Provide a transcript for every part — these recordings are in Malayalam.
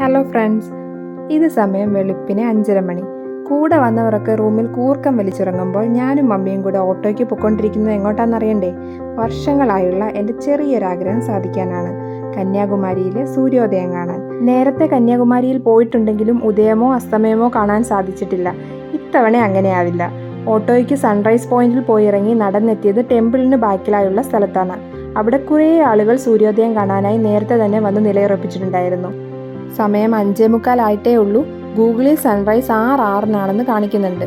ഹലോ ഫ്രണ്ട്സ് ഇത് സമയം വെളുപ്പിന് അഞ്ചര മണി. കൂടെ വന്നവരൊക്കെ റൂമിൽ കൂർക്കം വലിച്ചിറങ്ങുമ്പോൾ ഞാനും മമ്മിയും കൂടെ ഓട്ടോയ്ക്ക് പൊയ്ക്കൊണ്ടിരിക്കുന്നത് എങ്ങോട്ടാണെന്നറിയണ്ടേ? വർഷങ്ങളായുള്ള എന്റെ ചെറിയൊരാഗ്രഹം സാധിക്കാനാണ്. കന്യാകുമാരിയിലെ സൂര്യോദയം കാണാൻ. നേരത്തെ കന്യാകുമാരിയിൽ പോയിട്ടുണ്ടെങ്കിലും ഉദയമോ അസ്തമയമോ കാണാൻ സാധിച്ചിട്ടില്ല. ഇത്തവണ അങ്ങനെയാവില്ല. ഓട്ടോയ്ക്ക് സൺറൈസ് പോയിന്റിൽ പോയി ഇറങ്ങി നടന്നെത്തിയത് ടെമ്പിളിന് ബാക്കിലായുള്ള സ്ഥലത്താണ്. അവിടെ കുറേ ആളുകൾ സൂര്യോദയം കാണാനായി നേരത്തെ തന്നെ വന്ന് നിലയുറപ്പിച്ചിട്ടുണ്ടായിരുന്നു. സമയം അഞ്ചേ മുക്കാലായിട്ടേ ഉള്ളൂ. ഗൂഗിളിൽ സൺറൈസ് ആറ് ആറിനാണെന്ന് കാണിക്കുന്നുണ്ട്.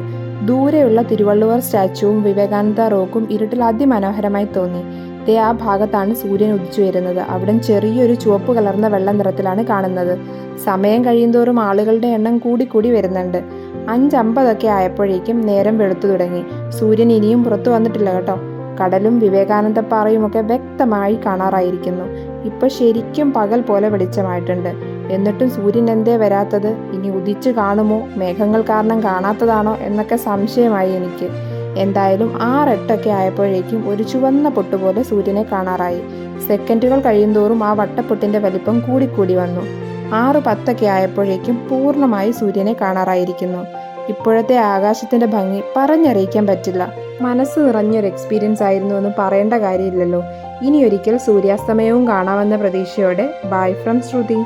ദൂരെയുള്ള തിരുവള്ളുവർ സ്റ്റാച്ചുവും വിവേകാനന്ദ റോക്കും ഇരുട്ടിൽ അതിമനോഹരമായി തോന്നി. ദേ ആ ഭാഗത്താണ് സൂര്യൻ ഉദിച്ചു വരുന്നത്. അവിടെ ചെറിയൊരു ചുവപ്പ് കലർന്ന വെള്ള നിറത്തിലാണ് കാണുന്നത്. സമയം കഴിയുന്തോറും ആളുകളുടെ എണ്ണം കൂടിക്കൂടി വരുന്നുണ്ട്. അഞ്ചമ്പതൊക്കെ ആയപ്പോഴേക്കും നേരം വെളുത്തു തുടങ്ങി. സൂര്യൻ ഇനിയും പുറത്തു വന്നിട്ടില്ല കേട്ടോ. കടലും വിവേകാനന്ദപ്പാറയും ഒക്കെ വ്യക്തമായി കാണാറായിരിക്കുന്നു. ഇപ്പൊ ശരിക്കും പകൽ പോലെ വെളിച്ചമായിട്ടുണ്ട്. എന്നിട്ടും സൂര്യൻ എന്തേ വരാത്തത്? ഇനി ഉദിച്ചു കാണുമോ? മേഘങ്ങൾ കാരണം കാണാത്തതാണോ? എന്നൊക്കെ സംശയമായി എനിക്ക്. എന്തായാലും ആറെട്ടൊക്കെ ആയപ്പോഴേക്കും ഒരു ചുവന്ന പൊട്ടുപോലെ സൂര്യനെ കാണാറായി. സെക്കൻഡുകൾ കഴിയുന്തോറും ആ വട്ടപ്പൊട്ടിന്റെ വലിപ്പം കൂടിക്കൂടി വന്നു. ആറ് പത്തൊക്കെ ആയപ്പോഴേക്കും പൂർണമായി സൂര്യനെ കാണാറായിരിക്കുന്നു. ഇപ്പോഴത്തെ ആകാശത്തിന്റെ ഭംഗി പറഞ്ഞറിയിക്കാൻ പറ്റില്ല. മനസ്സ് നിറഞ്ഞൊരു എക്സ്പീരിയൻസ് ആയിരുന്നു എന്ന് പറയേണ്ട കാര്യമില്ലല്ലോ. ഇനിയൊരിക്കൽ സൂര്യാസ്തമയവും കാണാമെന്ന പ്രതീക്ഷയോടെ. Bye from Shruti.